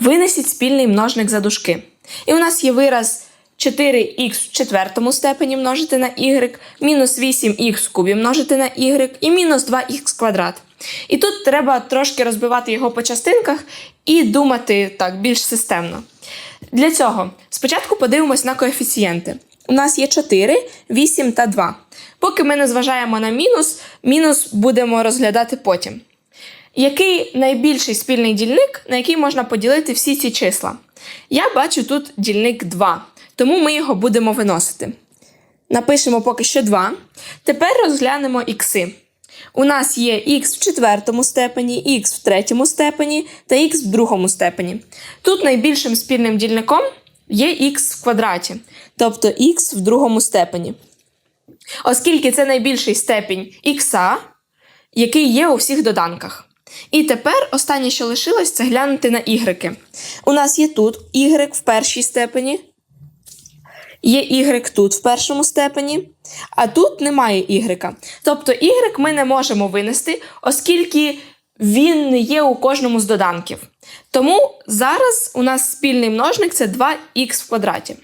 Винесіть спільний множник за дужки. І у нас є вираз 4х в четвертому степені множити на y, мінус 8х в кубі множити на y і мінус 2х квадрат. І тут треба трошки розбивати його по частинках і думати так більш системно. Для цього спочатку подивимось на коефіцієнти. У нас є 4, 8 та 2. Поки ми не зважаємо на мінус, мінус будемо розглядати потім. Який найбільший спільний дільник, на який можна поділити всі ці числа? Я бачу тут дільник 2, тому ми його будемо виносити. Напишемо поки що 2. Тепер розглянемо ікси. У нас є х в четвертому степені, х в третьому степені та х в другому степені. Тут найбільшим спільним дільником є х в квадраті, тобто х в другому степені. Оскільки це найбільший степінь х, який є у всіх доданках. І тепер останнє, що лишилось, це глянути на ігреки. У нас є тут y в першій степені, є y тут в першому степені, а тут немає y. Тобто y ми не можемо винести, оскільки він не є у кожному з доданків. Тому зараз у нас спільний множник це 2х в квадраті.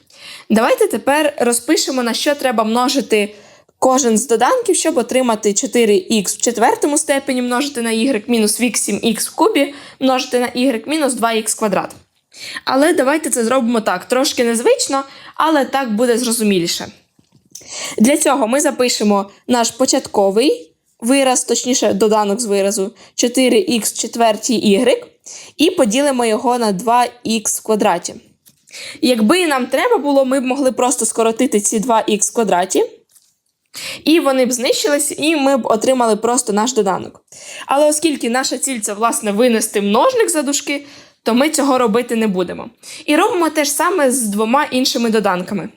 Давайте тепер розпишемо, на що треба множити кожен з доданків, щоб отримати 4х в четвертому степені множити на y, мінус 8х в кубі множити на y, мінус 2х квадрат. Але давайте це зробимо так, трошки незвично, але так буде зрозуміліше. Для цього ми запишемо наш початковий вираз, точніше, доданок з виразу 4х в четвертій y, і поділимо його на 2х в квадраті. Якби нам треба було, ми б могли просто скоротити ці 2х в квадраті. І вони б знищились, і ми б отримали просто наш доданок. Але оскільки наша ціль це, власне, винести множник за дужки, то ми цього робити не будемо. І робимо те ж саме з двома іншими доданками.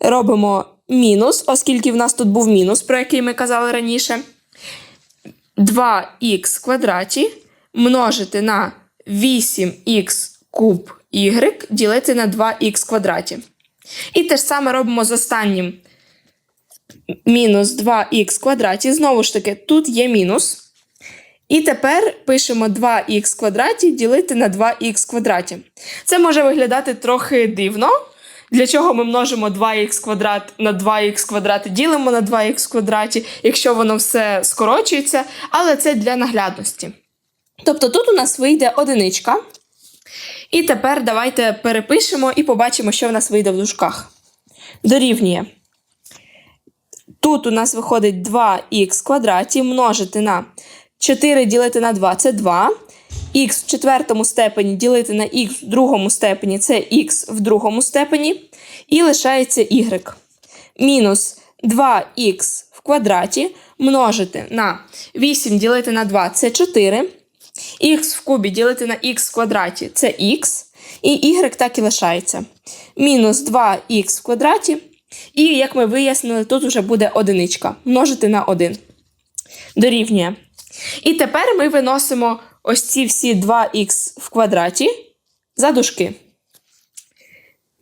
Робимо мінус, оскільки в нас тут був мінус, про який ми казали раніше. 2х в квадраті множити на 8х куб y ділити на 2х квадраті. І те ж саме робимо з останнім мінус 2х квадраті. Знову ж таки, тут є мінус. І тепер пишемо 2х квадраті ділити на 2х квадраті. Це може виглядати трохи дивно. Для чого ми множимо 2х квадрат на 2х квадрат і ділимо на 2х квадраті, якщо воно все скорочується, але це для наглядності. Тобто тут у нас вийде одиничка. І тепер давайте перепишемо і побачимо, що в нас вийде в дужках. Дорівнює. Тут у нас виходить 2х квадраті множити на 4 ділити на 2 це 2. Х в четвертому степені ділити на х в другому степені це х в другому степені. І лишається y. Мінус 2х в квадраті множити на 8 ділити на 2 це 4. Х в кубі ділити на х в квадраті це х. І y так і лишається. Мінус 2х в квадраті. І, як ми вияснили, тут вже буде одиничка. Множити на 1. Дорівнює. І тепер ми виносимо ось ці всі 2х в квадраті за дужки.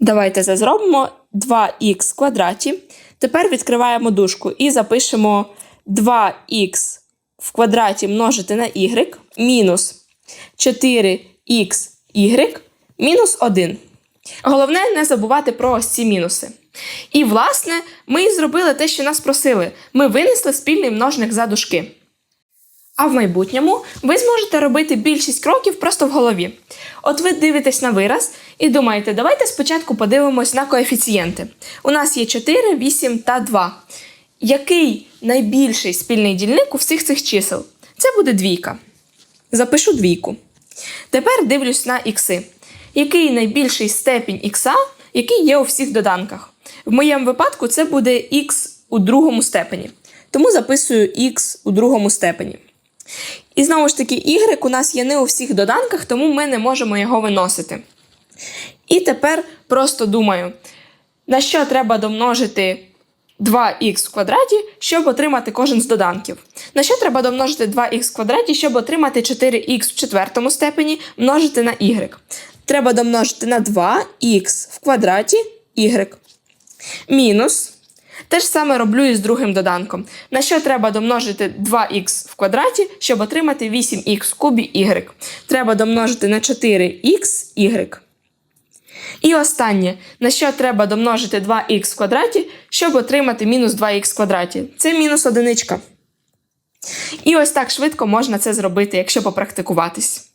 Давайте це зробимо 2х в квадраті. Тепер відкриваємо дужку і запишемо 2х в квадраті множити на y мінус 4xy мінус 1. Головне не забувати про ось ці мінуси. І, власне, ми і зробили те, що нас просили. Ми винесли спільний множник за дужки. А в майбутньому ви зможете робити більшість кроків просто в голові. От ви дивитесь на вираз і думаєте, давайте спочатку подивимось на коефіцієнти. У нас є 4, 8 та 2. Який найбільший спільний дільник у всіх цих чисел? Це буде двійка. Запишу двійку. Тепер дивлюсь на ікси. Який найбільший степінь ікса, який є у всіх доданках? В моєму випадку це буде х у другому степені. Тому записую х у другому степені. І знову ж таки, y у нас є не у всіх доданках, тому ми не можемо його виносити. І тепер просто думаю, на що треба домножити 2х в квадраті, щоб отримати кожен з доданків. На що треба домножити 2х в квадраті, щоб отримати 4х в четвертому степені множити на y. Треба домножити на 2х в квадраті y. Мінус. Те ж саме роблю і з другим доданком. На що треба домножити 2х в квадраті, щоб отримати 8х в кубі y. Треба домножити на 4х y. І останнє, на що треба домножити 2х в квадраті, щоб отримати мінус 2х в квадраті. Це мінус одиничка. І ось так швидко можна це зробити, якщо попрактикуватись.